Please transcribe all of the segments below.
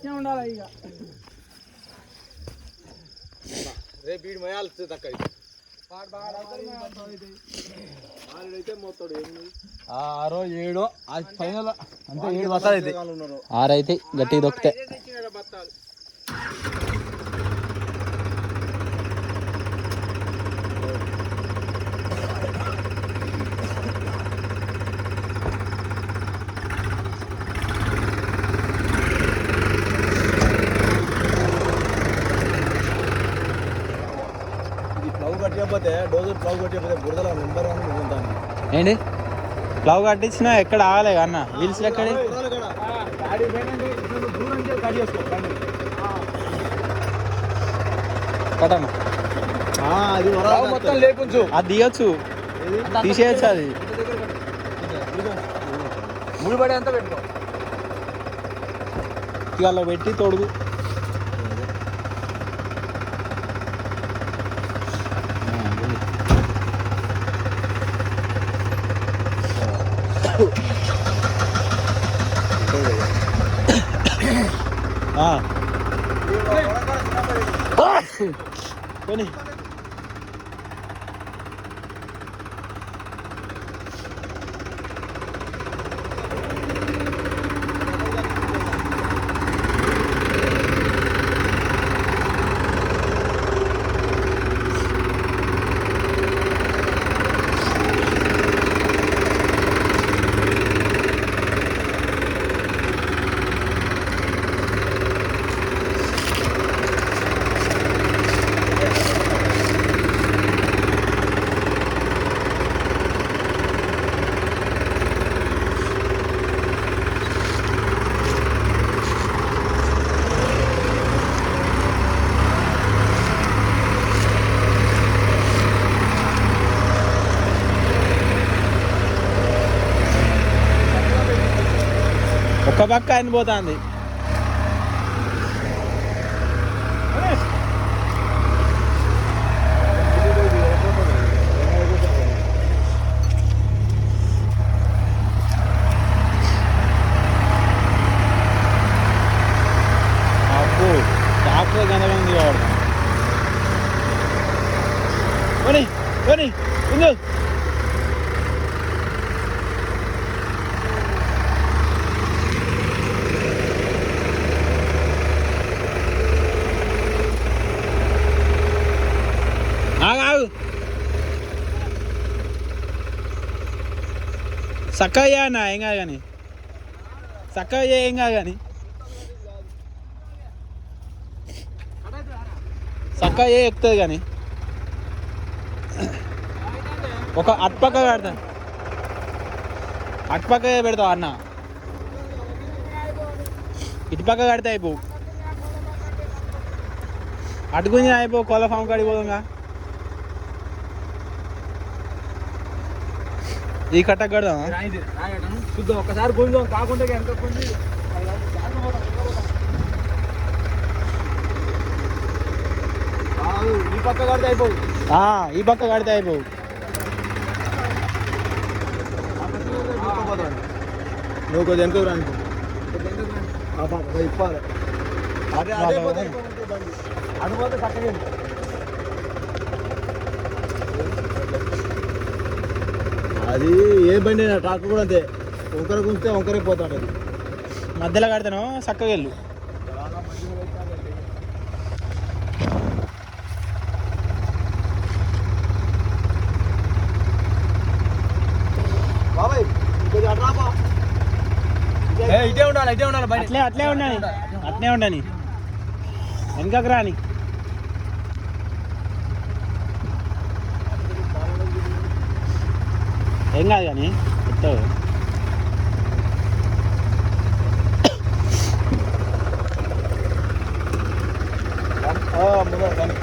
ఇట్నే ఉండాలి ఇక. రేపు వీడి మయాలు తక్కువ ఆరో ఏడో ఫైనల్ అంటే ఏడు బత్తాలు అయితే. ఆరైతే గట్టిగా దొక్కితే. ఏంటి? ప్లవ్ కట్టించిన ఎక్కడ ఆగలే అన్న. వీల్స్ ఎక్కడి? కట్టన్న మొత్తం లేకుంచు అది దిగచ్చు తీసేయచ్చు అది. ముడిపడి అంతా పెట్టుకో. ఇక అలా పెట్టి తొడుగు. ఆ. పోనీ ఒక పక్క ఆయన పోతుంది. డాక్టర్ కనబడింది వాడు పోనీ పోనీ ఉండు. చక్కగా చేయన్నా ఏం కాదు కానీ చక్కగా చేయ ఏం కాదు కానీ చక్కగా చేయ ఎక్కుతుంది కానీ ఒక అటుపక్క పెడతా అటుపక్క పెడతావు అన్న ఇటుపక్క కడితే అయిపో అటుకుని అయిపో కోళ్ళ ఫామ్ కాడికి పోదాంగా ఈ కట్ట కడదామా? చూద్దాం ఒకసారి పోయిందాం కాకుండా ఎంత కొంది ఈ పక్క కడితే అయిపోవు. ఆ, ఈ పక్క కడితే అయిపో నువ్వు ఎంత రానుకో ఇప్పాలి. అదే అదే అనుకోతే చక్కగా అది ఏ బండి అయినా ట్రాక్టర్ కూడా అంతే. వంకర గుంజితే వంకరే పోతాడు అది. మధ్యలో కడతాను చక్కగా వెళ్ళు. ఇటే ఉండాలి ఇటే ఉండాలి అట్లే అట్లే ఉండని అట్లే ఉండని వెనకకు రాని. ఏం కాదు కానీ చెప్తావు ఆ, ముందర బండి.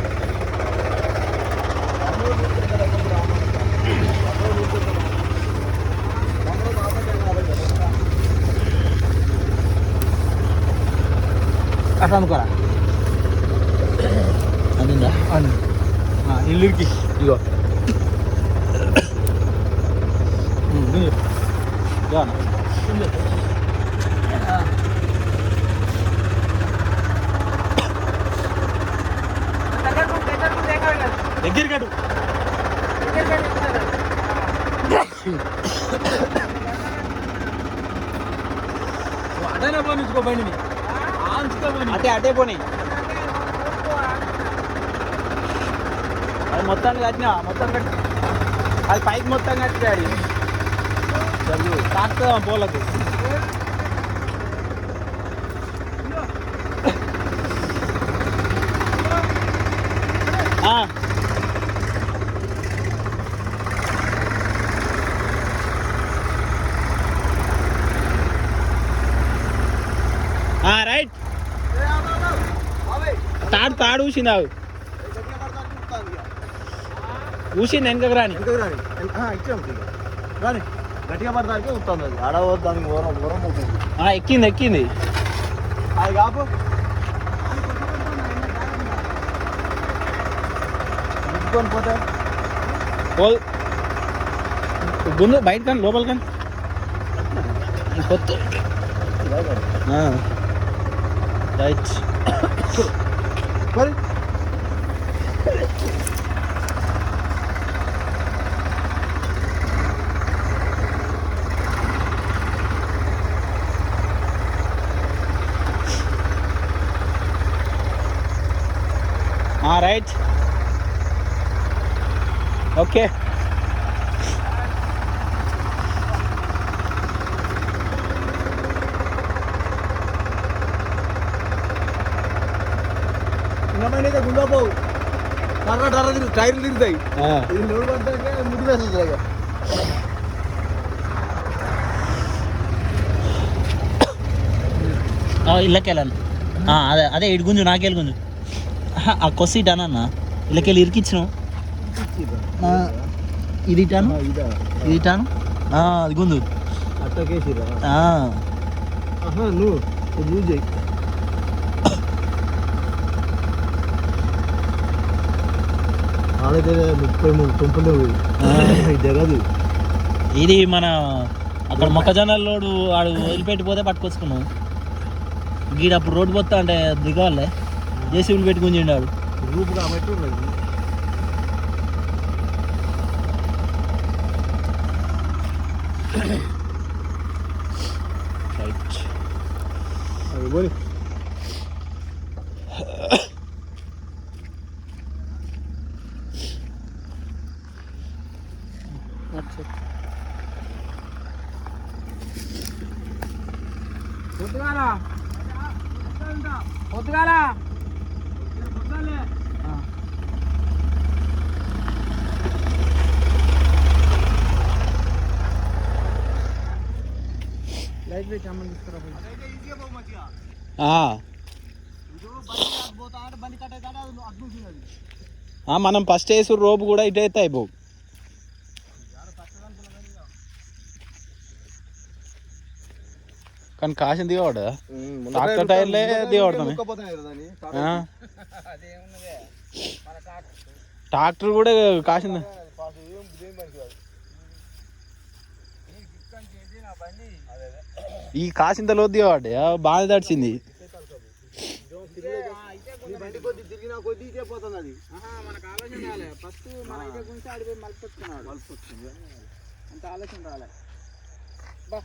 అట్లా అనుకోరా అందిందా ఇల్లుకి ఇగో దగ్గరగాడు అదేనా పోయి ఉంచుకో బండిని అటే అటే పోనీ. అది మొత్తాన్ని కట్టినా? మొత్తం కట్టి అది పైకి మొత్తం కట్టి తాకుతుందా పోలకు ఆ. ఆ, రైట్ తాడు తాడు ఊసిందావు ఊసింది వెనకకు రాని ఎందుకు రాని ఇచ్చాం రాని గట్టిగా పడడానికి వస్తుంది అది. ఆడ దానికి ఓరం ఓరం అవుతుంది. ఎక్కింది ఎక్కింది. అది కాపు. ముట్టుకొని పోతే? గుండు బయట కానీ లోపల కానీ కొత్త. రైట్. మరి రైట్ ఓకే చిన్నమైన గుండా పోవు. టర్ర టర్ర తిరుగు టైర్లు తిరుగుతాయి. ఆ. ఇది లోడ్ పడ్డాక ముడి వేస్తుంది ఇక. ఇళ్ళకెళ్ళాను అదే అదే ఇటు గుంజు నాకెళ్ళి గుంజు. ఆ కొస్సి ఇటాను అన్న? ఇళ్ళకెళ్ళి ఇరికిచ్చిన ఇది ఇటాను? ఇదా. ఇటాను? అది నువ్వు చేయి. ఆడైతే ముప్పై మూడు తుంపలు ఇది మన అక్కడ మొక్కజొన్న లోడు ఆడు వదిలిపెట్టిపోతే పట్టుకొచ్చుకున్నాం గీడ అప్పుడు రోడ్డు పోతా అంటే దిగవాలే జేసీబీలు పెట్టి గుంజిండు ఆడు గ్రూప్ కాబట్టి రైట్ అది పోని. పొద్దుగాల. పొద్దుగాల. లైట్ అమ్మని తీసుకురా మనం ఫస్ట్ వేసు రోపు కూడా ఇటు అయితే అయిపోవు కానీ కాసిన దిగవాడు ట్రాక్టర్ టైర్లే దిగబడుతుంది ఆ. ట్రాక్టర్ కూడా కాసింది. ఈ కాసింత లో దిగవాడు బాగా తడిచింది. బండి కొద్ది తిరిగినా కొద్ది ఇటే పోతుంది అది. మనకు ఆలోచన రాలే. ఫస్ట్ మన అయితే గురించి ఆడిపోయి మలుపుకొచ్చుకున్నాడు అంత ఆలోచన రాలే. బా.